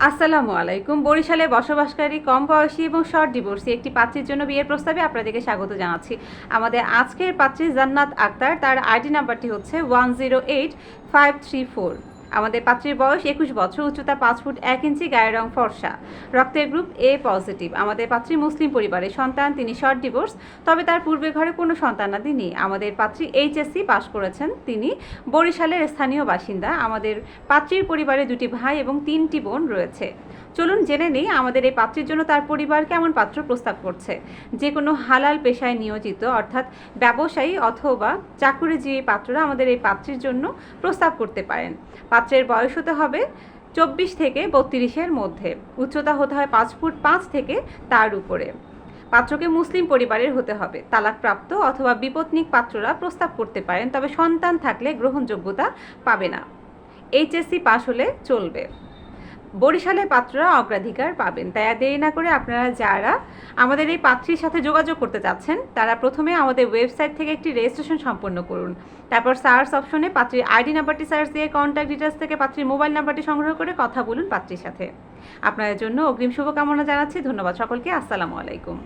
আসসালামু আলাইকুম। বরিশালে বসবাসকারী কম বয়সী এবং শর্ট ডিভোর্সি একটি পাত্রীর জন্য বিয়ের প্রস্তাবে আপনাদেরকে স্বাগত জানাচ্ছি। আমাদের আজকের পাত্রী জান্নাত আক্তার, তার আইডি নাম্বারটি হচ্ছে one zero eight five three four. আমাদের পাত্রীর বয়স একুশ বছর, উচ্চতা পাঁচ ফুট এক ইঞ্চি, গায়ের রং ফর্সা। রক্তের গ্রুপ এ পজিটিভ আমাদের পাত্রী মুসলিম পরিবারের সন্তান, তিনি শর্ট ডিভোর্স তবে তার পূর্বে ঘরে কোনো সন্তানাদি নেই। আমাদের পাত্রী এইচএসসি পাশ করেছেন, তিনি বরিশালের স্থানীয় বাসিন্দা। আমাদের পাত্রীর পরিবারে দুটি ভাই এবং তিনটি বোন রয়েছে। চলুন জেনে নেই আমাদের এই পাত্রীর জন্য তার পরিবার কেমন পাত্র প্রস্তাব করছে। যে কোনো হালাল পেশায় নিয়োজিত, অর্থাৎ ব্যবসায়ী অথবা চাকুরিজীবী পাত্ররা আমাদের এই পাত্রীর জন্য প্রস্তাব করতে পারেন। পাত্রের বয়স হতে হবে চব্বিশ থেকে বত্রিশের মধ্যে। উচ্চতা হতে হয় পাঁচ ফুট পাঁচ থেকে তার উপরে। পাত্রকে মুসলিম পরিবারের হতে হবে। তালাকপ্রাপ্ত অথবা বিপত্নিক পাত্ররা প্রস্তাব করতে পারেন, তবে সন্তান থাকলে গ্রহণযোগ্যতা পাবে না। এইচএসসি পাশ হলে চলবে। বরিশালের পাত্ররা অগ্রাধিকার পাবেন। তাই আর দেরি না করে আপনারা যারা আমাদের এই পাত্রীর সাথে যোগাযোগ করতে চাচ্ছেন তারা প্রথমে আমাদের ওয়েবসাইট থেকে একটি রেজিস্ট্রেশন সম্পন্ন করুন। তারপর সার্চ অপশনে পাত্রীর আইডি নাম্বারটি সার্চ দিয়ে কন্ট্যাক্ট ডিটেলস থেকে পাত্রীর মোবাইল নাম্বারটি সংগ্রহ করে কথা বলুন পাত্রীর সাথে। আপনাদের জন্য অগ্রিম শুভকামনা জানাচ্ছি। ধন্যবাদ সকলকে। আসসালামু আলাইকুম।